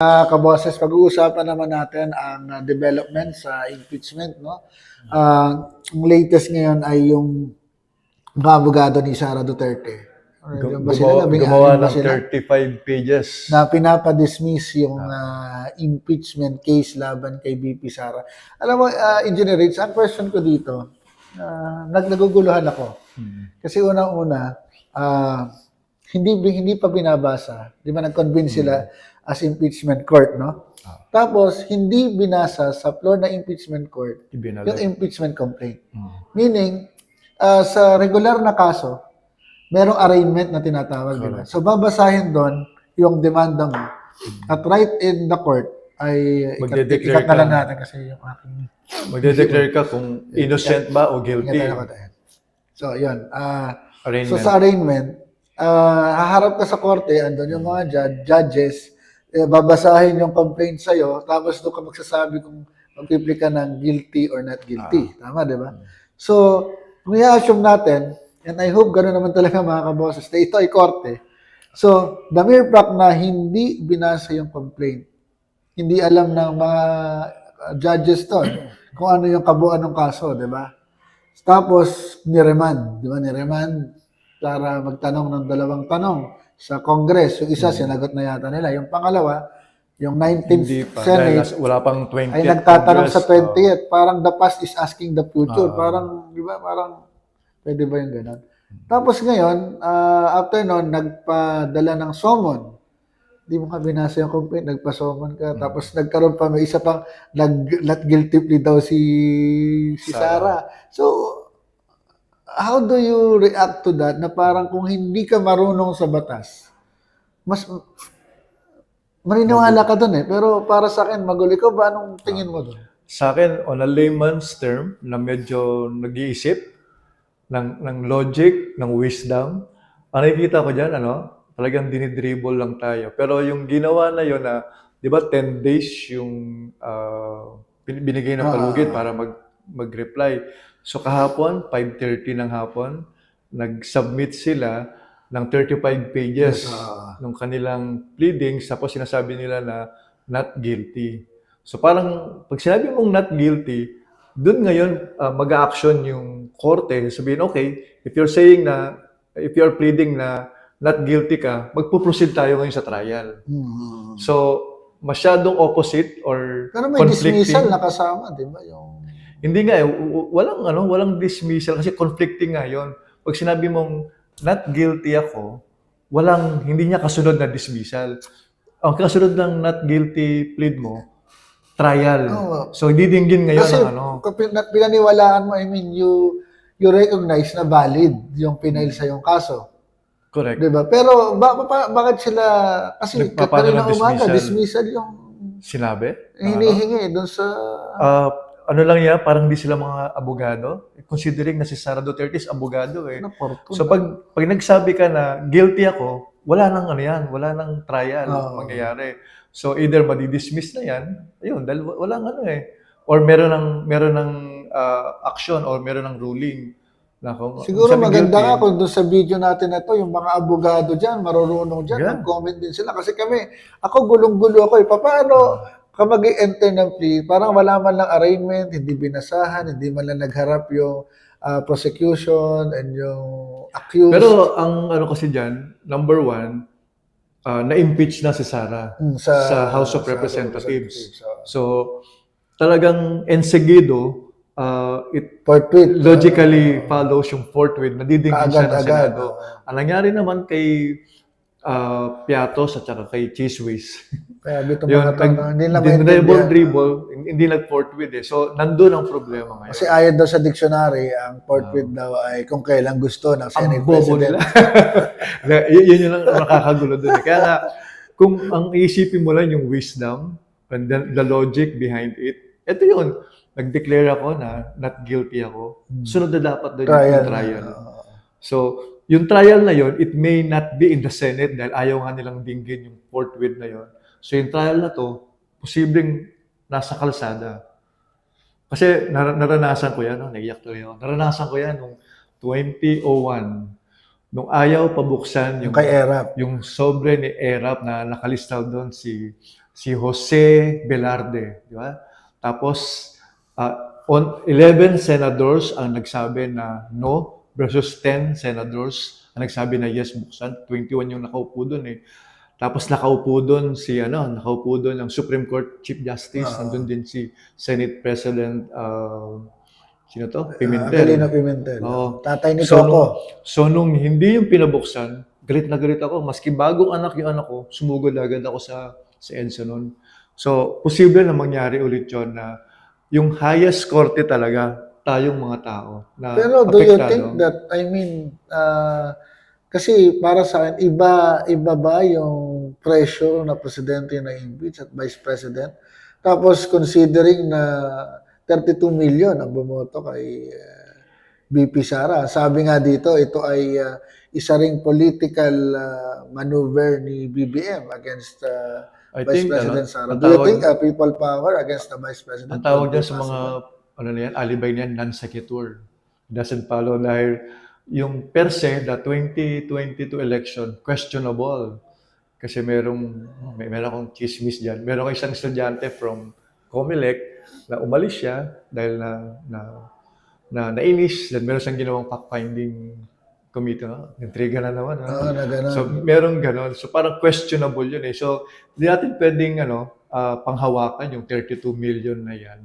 Mga kaboses, pag-uusapan naman natin ang uh, development sa impeachment. No? Ah, ang latest ngayon ay yung mga abogado ni Sara Duterte. Or yun ba sila? Gumawa, ng sila? 35 pages. na pinapadismiss yung ah, impeachment case laban kay BP Sara. Alam mo, uh, Engineer Rich, ang question ko dito, uh, nag naguguluhan ako. Hmm. Kasi unang-una, ah, hindi hindi pa binabasa. Di ba nag-convince sila as impeachment court, no? Tapos, hindi binasa sa floor na impeachment court yung impeachment complaint. Hmm. Meaning, ah, sa regular na kaso, merong arraignment na tinatawag. di ba? So, babasahin doon yung demanda mo. At right in the court, ay ikat, na lang natin kasi yung aking Magde-declare ka kung innocent ba o guilty. So, yun. Ah, so, sa arraignment, ah, haharap ka sa korte, andun yung mga judge, judges, eh, babasahin yung complaint sa'yo, tapos doon ka magsasabi kung magpipli ka ng guilty or not guilty. Tama, di ba? So, kung i-assume natin, and I hope gano'n naman talaga mga kaboses, na ito ay korte. So, the mere fact na hindi binasa yung complaint, hindi alam ng mga uh, judges to kung ano yung kabuuan ng kaso, di ba? Tapos, niremand, di ba? Niremand para magtanong ng dalawang tanong sa Congress. Yung isa, sinagot na yata nila. Yung pangalawa, yung 19th Hmm. Hindi pa. Dahil Senate, nas- wala pang 20th ay nagtatanong sa Congress. 20th. Parang the past is asking the future. Ah. parang, di ba? Parang, pwede ba yung gano'n? Tapos ngayon, ah, after nun, nagpadala ng summon. Di mo ka binasa yung complaint, nagpa-summon ka. Tapos nagkaroon pa, may isa pang nag, not guilty plea daw si, si Sarah. So, how do you react to that na parang kung hindi ka marunong sa batas, mas maniniwala ka dun eh. Pero para sa akin, magulo ko ba? Anong tingin mo dun? Sa akin, on a layman's term, na medyo nag-iisip ng, ng logic, ng wisdom, ang nakikita ko dyan, ano, talagang dinidribble lang tayo. Pero yung ginawa na yun na, di ba, 10 days yung ah, bin- binigay ng palugit para mag, mag-reply. So kahapon, 5.30 ng hapon, nag-submit sila ng 35 pages Ah. ng kanilang pleadings, tapos sinasabi nila na not guilty. So parang pag sinabi mong not guilty, doon ngayon ah, mag-action yung korte, sabihin, okay, if you're saying na, if you're pleading na not guilty ka, magpo-proceed tayo ngayon sa trial. Hmm. So, masyadong opposite or Pero may conflicting. dismissal na kasama, di ba? Yung... Hindi nga eh, walang ano, walang dismissal kasi conflicting nga 'yon. Pag sinabi mong not guilty ako, walang hindi niya kasunod na dismissal. Ang kasunod ng not guilty plead mo, trial. So didinggin ngayon Kasi ang ano. pin- pinaniwalaan mo, I mean, you you recognize na valid yung pinail sa yung kaso. Correct. Di ba? Pero ba, ba- bakit sila, kasi kanina umaga, dismissal? yung Sinabi? hinihingi doon sa... Ah, ano lang yan, parang hindi sila mga abogado. Considering na si Sara Duterte is abogado eh. Ano, fortune. So pag pag nagsabi ka na guilty ako, wala nang ano yan, wala nang trial Oo. mangyayari. So either madi-dismiss na yan, ayun, dahil wa- walang ano eh. Or meron ng meron ng ah, action or meron ng ruling na kung Siguro sabi maganda nga kung doon sa video natin na to, yung mga abogado dyan, marurunong dyan, Yeah. mag-comment din sila. Kasi kami, ako gulong-gulo ako eh. Paano ka mag enter ng plea? Parang wala man lang arraignment, hindi binasahan, hindi man lang nagharap yung ah, prosecution and yung accused. Pero ang ano kasi diyan, number one, ah, na-impeach na si Sara Mm, sa House of Representatives. Representatives. So talagang enseguido, ah, it Forthwith. logically follows yung forthwith, nadidingin siya ng. Senado. Ang nangyari naman kay ah, Piatos at saka kay Cheeseways, Kaya dito mga tanong, hindi na dribble, maintindihan. dribble, hindi nag-forthwith eh. So, nandun ang problema ngayon. Kasi ayon daw sa dictionary, ang forthwith daw ay kung kailan gusto ng ang Senate bobo President. nila. Y- yun yung lang nakakagulo dun. eh. Kaya nga, kung ang isipin mo lang yung wisdom and then the logic behind it, ito yun. Nag-declare ako na not guilty ako. Sunod na dapat doon Hmm. Trial. yung trial. So, yung trial na yon, it may not be in the Senate dahil ayaw nga nilang dinggin yung forthwith na yon. So, yung trial na to, posibleng nasa kalsada. Kasi nar- naranasan ko yan, no? naiyak tuloy ako. Naranasan ko yan nung 2001. Nung ayaw pabuksan yung, kay Erap. yung sobre ni Erap na nakalista doon si si Jose Velarde, di ba? Tapos, ah, on 11 senators ang nagsabi na no versus 10 senators ang nagsabi na yes buksan. 21 yung nakaupo doon eh. Tapos nakaupo doon si ano, nakaupo doon ang Supreme Court Chief Justice, Ah. nandun din si Senate President uh, sino to? Ah, Pimentel. Aquilino Pimentel. Oo. Tatay ni So, Coco. nung, so nung hindi yung pinabuksan, galit na galit ako. Maski bagong anak yung anak ko, sumugod agad ako sa, sa EDSA noon. So, posible na mangyari ulit yun na yung highest korte talaga, tayong mga tao. Na Pero do you apektado. think that, I mean, ah, kasi para sa akin, iba, iba ba yung pressure na presidente na impeach at vice president? Tapos considering na 32 million ang bumoto kay ah, BP Sara. Sabi nga dito, ito ay ah, isa ring political ah, maneuver ni BBM against ah, I Vice think, President ano, Sara. Do you think ah, people power against the Vice President? Ang tawag dyan sa mga? Ano na yan, alibay niyan, non-sequitur. Doesn't follow dahil yung per se, the 2022 election, questionable. Kasi merong, may meron akong chismis dyan. Meron isang estudyante from Comelec na umalis siya dahil na, na, na nainis. Then meron siyang ginawang fact-finding committee. No? Intriga na naman. no? Oo, na ganun. So, meron ganon. So, parang questionable yun eh. So, hindi natin pwedeng, ano, ah, panghawakan yung 32 million na yan.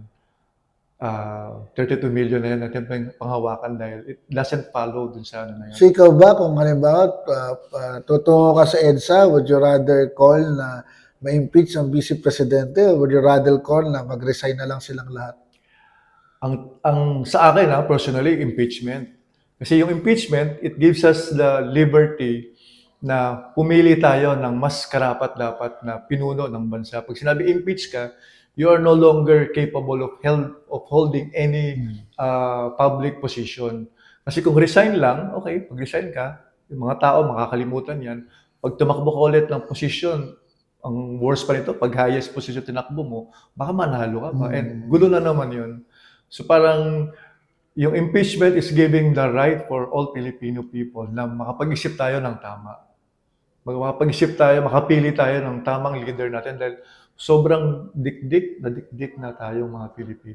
Ah, 32 million na yan natin pang- panghawakan dahil it doesn't follow dun sa ano na yan. So ikaw ba, kung halimbawa, uh, uh, tutungo ka sa EDSA, would you rather call na ma-impeach ang vice presidente or would you rather call na mag-resign na lang silang lahat? Ang, ang sa akin, ha, personally, impeachment. Kasi yung impeachment, it gives us the liberty na pumili tayo ng mas karapat-dapat na pinuno ng bansa. Pag sinabi impeach ka, you are no longer capable of held, of holding any uh, public position. Kasi kung resign lang, okay, pag resign ka, yung mga tao makakalimutan yan. Pag tumakbo ka ulit ng position, ang worst pa nito, pag highest position tinakbo mo, baka manalo ka pa. And gulo na naman yun. So parang yung impeachment is giving the right for all Filipino people na makapag-isip tayo ng tama. Makapag-isip tayo, makapili tayo ng tamang leader natin dahil sobrang dikdik na dikdik na tayong mga Pilipino.